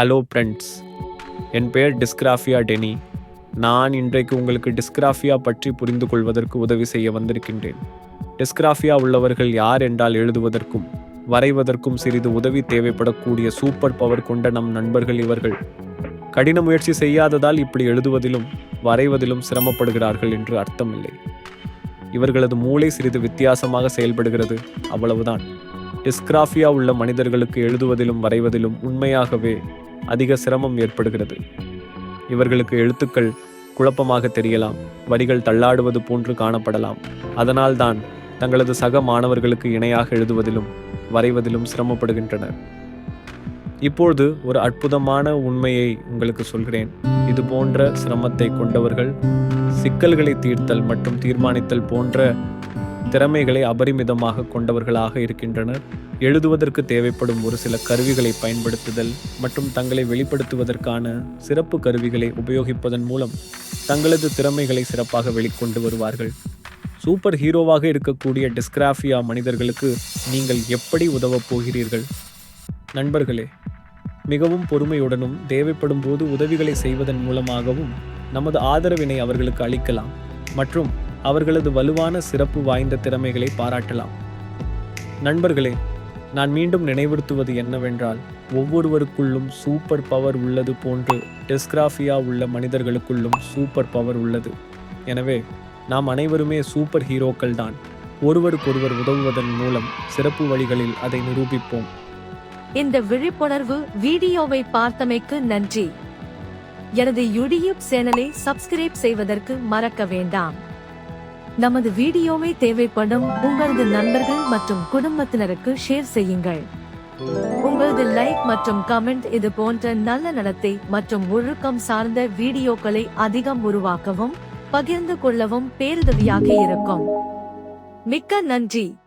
Hello friends என் பெயர் dysgraphia டெனி. நான் இன்றைக்கு உங்களுக்கு டிஸ்கிராஃபியா பற்றி புரிந்து கொள்வதற்கு உதவி செய்ய வந்திருக்கின்றேன். டிஸ்கிராஃபியா உள்ளவர்கள் யார் என்றால் எழுதுவதற்கும் வரைவதற்கும் சிறிது உதவி தேவைப்படக்கூடிய சூப்பர் பவர் கொண்ட நம் நண்பர்கள் இவர்கள். கடின முயற்சி செய்யாததால் இப்படி எழுதுவதிலும் வரைவதிலும் சிரமப்படுகிறார்கள் என்று அர்த்தமில்லை. இவர்களது மூளை சிறிது வித்தியாசமாக செயல்படுகிறது அவ்வளவுதான். டிஸ்கிராஃபியா உள்ள மனிதர்களுக்கு எழுதுவதிலும் வரைவதிலும் உண்மையாகவே அதிக சிரமம் ஏற்படுகிறது. இவர்களுக்கு எழுத்துக்கள் குழப்பமாக தெரியலாம் வரிகள் தள்ளாடுவது போன்று காணப்படலாம். அதனால்தான் தங்களது சக மாணவர்களுக்கு இணையாக எழுதுவதிலும் வரைவதிலும் சிரமப்படுகின்றனர். இப்பொழுது ஒரு அற்புதமான உண்மையை உங்களுக்கு சொல்கிறேன். இது போன்ற சிரமத்தை கொண்டவர்கள் சிக்கல்களை தீர்த்தல் மற்றும் தீர்மானித்தல் போன்ற திறமைகளை அபரிமிதமாக கொண்டவர்களாக இருக்கின்றனர். எழுதுவதற்கு தேவைப்படும் ஒரு சில கருவிகளை பயன்படுத்துதல் மற்றும் தங்களை வெளிப்படுத்துவதற்கான சிறப்பு கருவிகளை உபயோகிப்பதன் மூலம் தங்களது திறமைகளை சிறப்பாக வெளிக்கொண்டு வருவார்கள். சூப்பர் ஹீரோவாக இருக்கக்கூடிய டிஸ்கிராஃபியா மனிதர்களுக்கு நீங்கள் எப்படி உதவப் போகிறீர்கள்? நண்பர்களே மிகவும் பொறுமையுடனும் தேவைப்படும் போது உதவிகளை செய்வதன் மூலமாகவும் நமது ஆதரவினை அவர்களுக்கு அளிக்கலாம் மற்றும் அவர்களது வலுவான சிறப்பு வாய்ந்த திறமைகளை பாராட்டலாம். நண்பர்களே நான் மீண்டும் நினைவுறுத்துவது என்னவென்றால் ஒவ்வொருவருக்குள்ளும் சூப்பர் பவர் உள்ளது போன்று டெஸ்கிராஃபியா உள்ள மனிதர்களுக்குள்ளும் சூப்பர் பவர் உள்ளது. எனவே நாம் அனைவருமே சூப்பர் ஹீரோக்கள் தான். ஒருவருக்கொருவர் உதவுவதன் மூலம் சிறப்பு வழிகளில் அதை நிரூபிப்போம். இந்த விழிப்புணர்வு வீடியோவை பார்த்தமைக்கு நன்றி. எனது யூடியூப் சேனலை சப்ஸ்கிரைப் செய்வதற்கு மறக்க வேண்டாம். நமது வீடியோவை தேவைப்படும் உங்களது நண்பர்கள் மற்றும் குடும்பத்தினருக்கு ஷேர் செய்யுங்கள். உங்களது லைக் மற்றும் கமெண்ட் இது போன்ற நல்ல நடத்தை மற்றும் ஒழுக்கம் சார்ந்த வீடியோக்களை அதிகம் உருவாக்கவும் பகிர்ந்து கொள்ளவும் பேருதவியாக இருக்கும். மிக்க நன்றி!